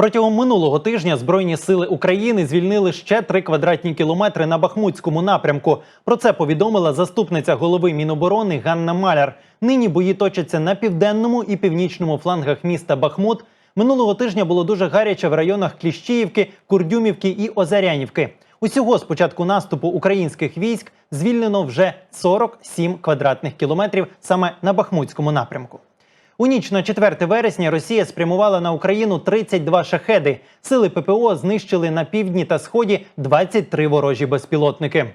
Протягом минулого тижня Збройні сили України звільнили ще три квадратні кілометри на Бахмутському напрямку. Про це повідомила заступниця голови Міноборони Ганна Маляр. Нині бої точаться на південному і північному флангах міста Бахмут. Минулого тижня було дуже гаряче в районах Кліщіївки, Курдюмівки і Озарянівки. Усього з початку наступу українських військ звільнено вже 47 квадратних кілометрів саме на Бахмутському напрямку. У ніч на 4 вересня Росія спрямувала на Україну 32 шахеди. Сили ППО знищили на півдні та сході 23 ворожі безпілотники.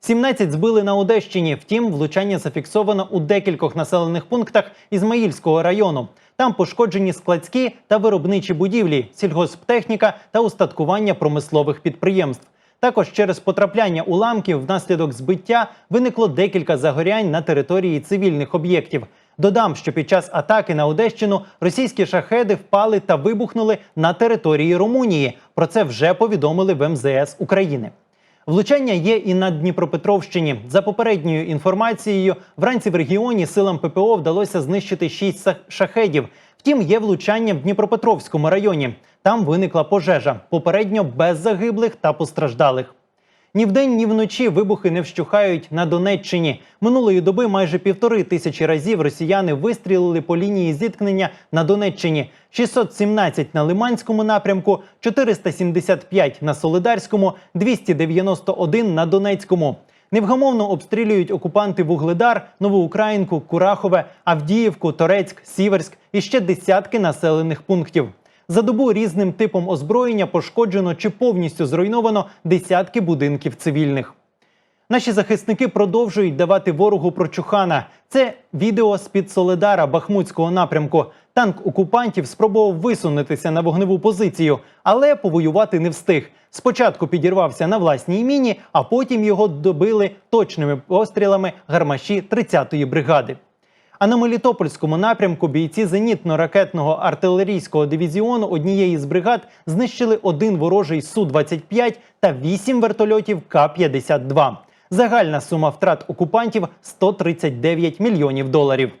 17 збили на Одещині. Втім, влучання зафіксовано у декількох населених пунктах Ізмаїльського району. Там пошкоджені складські та виробничі будівлі, сільгосптехніка та устаткування промислових підприємств. Також через потрапляння уламків внаслідок збиття виникло декілька загорянь на території цивільних об'єктів. Додам, що під час атаки на Одещину російські шахеди впали та вибухнули на території Румунії. Про це вже повідомили в МЗС України. Влучання є і на Дніпропетровщині. За попередньою інформацією, вранці в регіоні силам ППО вдалося знищити шість шахедів. Втім, є влучання в Дніпропетровському районі. Там виникла пожежа, попередньо без загиблих та постраждалих. Ні вдень, ні вночі вибухи не вщухають на Донеччині. Минулої доби майже півтори тисячі разів росіяни вистрілили по лінії зіткнення на Донеччині. 617 на Лиманському напрямку, 475 на Солидарському, 291 на Донецькому. Невгамовно обстрілюють окупанти Вугледар, Новоукраїнку, Курахове, Авдіївку, Торецьк, Сіверськ і ще десятки населених пунктів. За добу різним типом озброєння пошкоджено чи повністю зруйновано десятки будинків цивільних. Наші захисники продовжують давати ворогу прочухана. Це відео з під Соледара Бахмутського напрямку. Танк окупантів спробував висунутися на вогневу позицію, але повоювати не встиг. Спочатку підірвався на власній міні, а потім його добили точними пострілами гармаші 30-ї бригади. А на Мелітопольському напрямку бійці зенітно-ракетного артилерійського дивізіону однієї з бригад знищили один ворожий Су-25 та вісім вертольотів К-52. Загальна сума втрат окупантів 139 мільйонів доларів.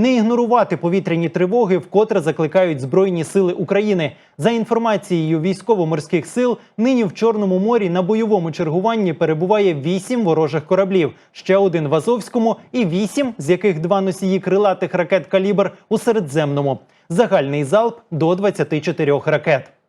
Не ігнорувати повітряні тривоги, вкотре закликають Збройні сили України. За інформацією військово-морських сил, нині в Чорному морі на бойовому чергуванні перебуває вісім ворожих кораблів, ще один в Азовському і вісім, з яких два носії крилатих ракет калібр у Середземному. Загальний залп до 24 ракет.